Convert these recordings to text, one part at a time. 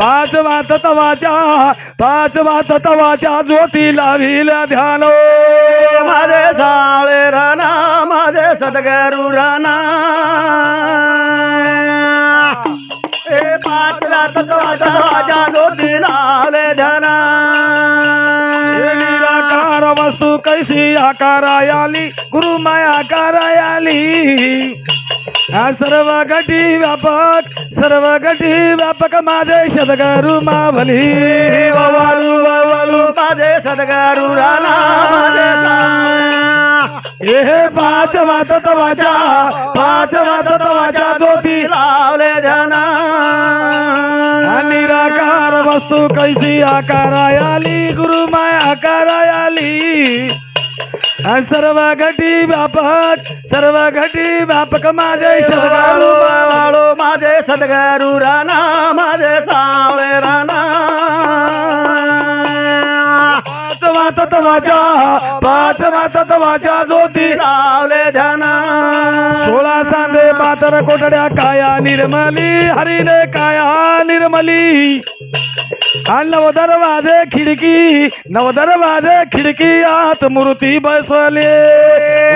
पाच वात तवाच्या पाच वात तवाच्या ज्योती लाविल्या ध्यान. माझे सावळे राणा माझे सदगरू राणा. ए पाचला तत्वाचा वाजा ज्योती लावले निराकार वस्तू कैसी आकारायाली गुरु माया आकारायाली. हा सर्व घटी व्यापक सर्व घटी व्यापक माझे सदगरु मावली. ववालू ववालू माझे सदगरू राणा हे पाच वात तवाच्या पाच वात तवाच्या ज्योती. लावले हा निराकार वस्तू कैसी आकारायाली गुरु माया आकारायाली. सर्व घटी व्यापक सर्व घटी व्यापक माझे सदगरू बाळो माझे सदगरू राणा माझे सावळे राणा. पाच वात तवाच्या पाच वात तवाच्या ज्योती सावले ध्याना. सोळा सांदे पातर कोटड्या काया निर्मली हरिने काया निर्मली. हा नव दरवाजे खिडकी नव दरवाजे खिडकी आत मूर्ती बसवले.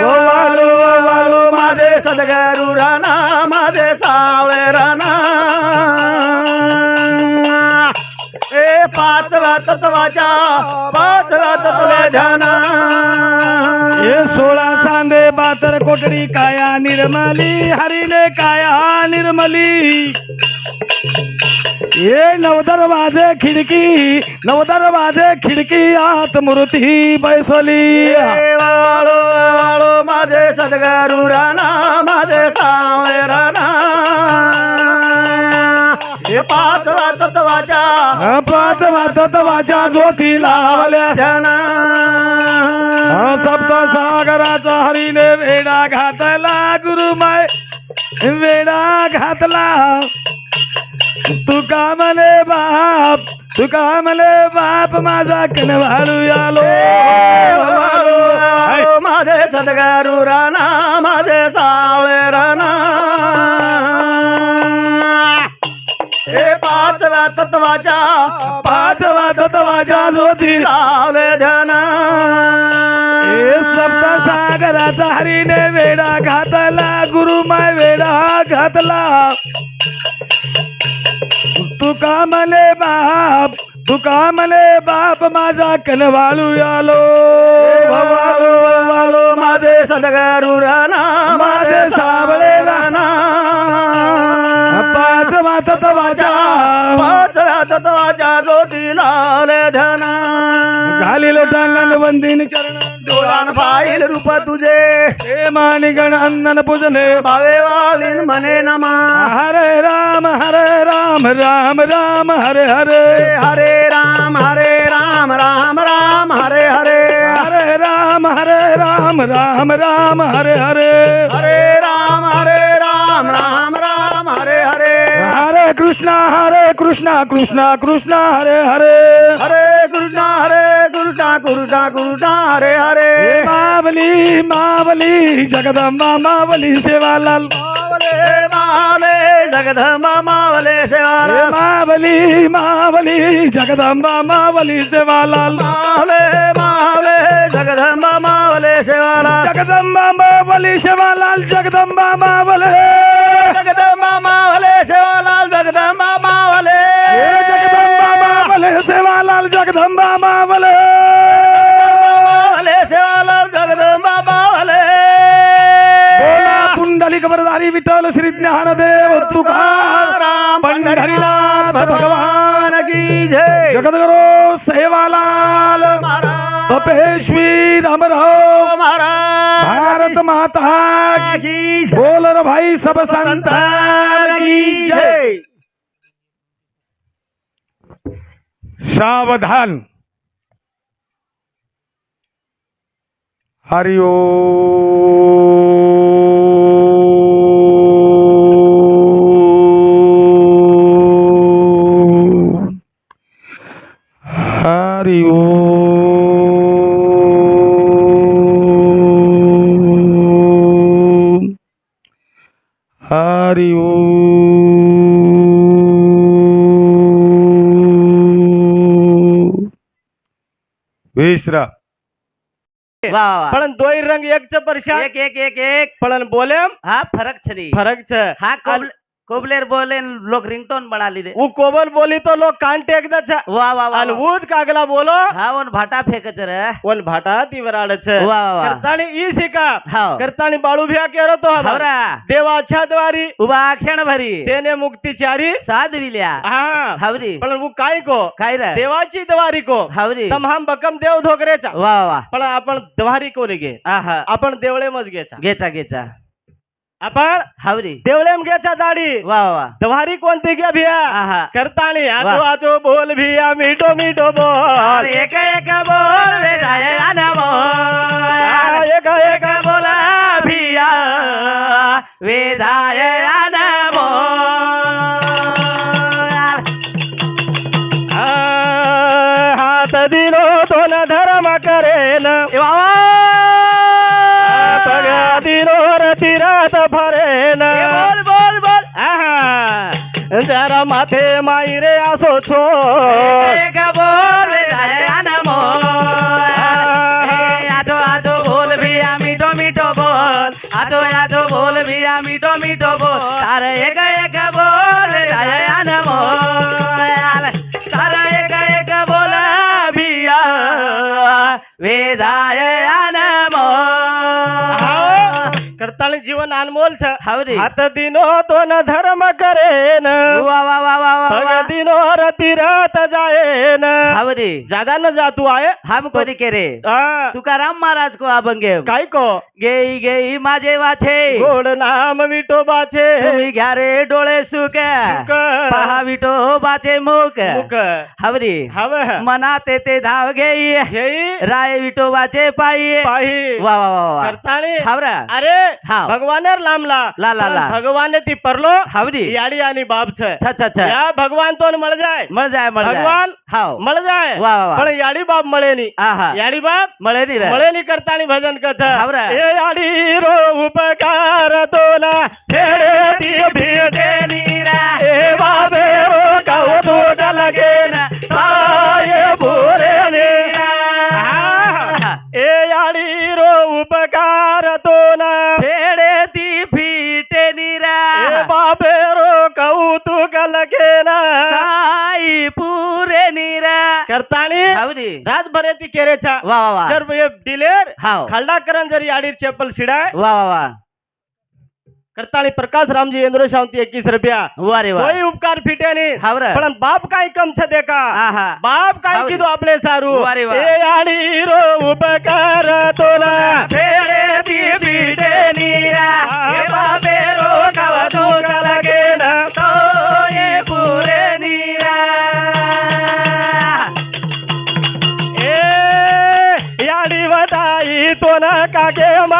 ओ वालू वालू माझे सदगरू राणा माझे सावळे राणा. ए पाचला तत्वाच्या पाचला तत्वे ध्याना. हे सोळा सांदे बातर कोटडी काया निर्मली हरिने काया निर्मली. हे नव दरवाजे खिडकी नव दरवाजे खिडकी आत मूर्ती बैसली। वाळू वाळू माझे सदगरू राणा माझे सावळे राणा। हे पाच वाजत वाच्या ज्योती लावल्या. धना सप्त सागराचा हरीने वेडा घातला गुरुमाय वेडा घातला. तुका मले बाप तुका मले बाप माझा कनवाळू आलो. माझे सदगरू राणा माझे सावळे राणा. हे पाचव्या तत्वाच्या पाच वाजत वाच्या ज्योती लावले धना हे सागराचा हरीने वेडा घातला गुरुमाय वेडा घातला. तुका मले बाप तुका मले बाप माझा कनवाळू आलो. वाळू वाळू माझे सदगरू राणा माझे सावळे राणा. पाच वाजत वाच्या पाचव्या तत्वाच्या ज्योती लावले धना. घालील टांगण वंदीन चरण. डोळान पाहिल रूप तुझे. हे मानिगण अंदन पूजने. भावे वाळीन म्हणे नमा. हरे राम हरे राम राम राम हरे हरे. हरे राम हरे राम राम राम हरे हरे. हरे राम हरे राम राम राम हरे हरे. हरे कृष्णा हरे कृष्णा कृष्णा कृष्णा हरे हरे। हरे कृष्णा हरे कृष्णा कृष्णा कृष्णा हरे हरे। मावली मावली जगदंबा मावली सेवालाल। मावले मावले जगदंबा मावले हे सेवा मावली मावली जगदंबा मावली सेवालाल मावले मावले जगदंबा मावले सेवाला जगदंबा मावली सेवालाल जगदंबा मावले जगदंबा मावले सेवालाल जगदंबा मावले हे जगदंबा मावले वरदारी विठ्ठल श्री ज्ञानदेव तुकाराम पंढरीनाथ भगवान की जय. जगद्गुरु सेवालाल तपेश्वी रामराव महाराज. भारत माता की. बोल रे भाई सब संतान की जय. सावधान. हरि हरि विसरा પણ દોઈ રંગ એક છે પરશા એક એક એક એક પણ બોલેમ હા ફરક છે ફરક છે હા કબલ કોબલેર બોલે લોક રિંગટોન બના લીધે હું કોબલ બોલી તો લોક કાન ટેક દે છે વાહ વાહ વાહ હું જ કાગલા બોલો હા ઓન ભાટા ફેંકે છે રે ઓન ભાટા તીવરાડ છે વાહ વાહ કરતાણી ઈ શીખા હા કરતાણી બાળુ ભ્યા કેરો તો હવરા દેવા અચ્છા દ્વારી ઉભા ક્ષણ ભરી તેને મુક્તિ ચારી સાધવી લ્યા હા હવરી પણ હું કાઈ કો કાઈ રે દેવાચી દ્વારી કો હવરી તમ હમ બકમ દેવ ધોકરે ચા વાહ વાહ પણ આપણ દ્વારી કો લગે આહા આપણ દેવળે મજ ગેચા ગેચા ગેચા आपण हवरी. देवळेम गेचा दाडी वाह वाह द्वारी कोणती घ्या भिया? आहा. करताणी आजो. आजो बोल भिया मिठो मिठो बोल. एक एक बोल वे बोल. एक एक बोला भिया वे बोल. आ, हात दिलो तो न धर्म करेन बोल ए, आजो आजो बोल भिया मिठो मिठो बोल आजो आजो बोल भिया मिठो मिठो बोल अरे एक एक बोल वे जाय जीवन अनमोल छ। हवरी। हात दिनो तो न धर्म करेन। वा वा वा वा वा पग वा। दिनो रतिरात जायन। हवरी। जादा न जातू आहे हम कोणी केरे। हा, तुकाराम महाराज को अभंगे काय को? गेई गेई माझे वाछे गोड नाम विठोबाचे तुम्ही घ्या रे डोळे सुक। सुक. पहा विठोबाचे मुख मुख हवरी। हव। मना ते ते धाव घेई। हे राय विठोबाचे पायी। पाही वा वा वा। करताळी। हावरा। अरे! हाव. ભગવાનર લાંબલા લાલા ભગવાનથી પરલો હાવજી. યાડિયાની બાપ છે. યા ભગવાન તો મળ જાય. મળ જાય મળ ભગવાન હાવ. મળ જાય. વાહ વાહ પણ યાડી બાપ મળે ની આહા. યાડી બાપ મળે ની મળે ની કરતા ની ભજન કર છે. એ યાડી રો ઉપકાર તો ના. ફેરે દી ભેદે ની રા એ બાબે રો કહો તો લગે. रातभर ती केरेचा वा वा वा जर ये डिलेर हाव खालडा करण जर याडी चप्पल शिडाय वा वा वा करतानी प्रकाश रामजी इंद्र शांती एकवीस रुपया वा रे वा કોઈ ઉપકાર ફીટે નહીં हावरा પણ બાપ કાઈ કમ છે દેખા आहा બાપ કાઈ હાવરી. કીધું આપણે સારું વારે વાહ. એ આડી રો ઉપકાર ಕಾಕೇಮ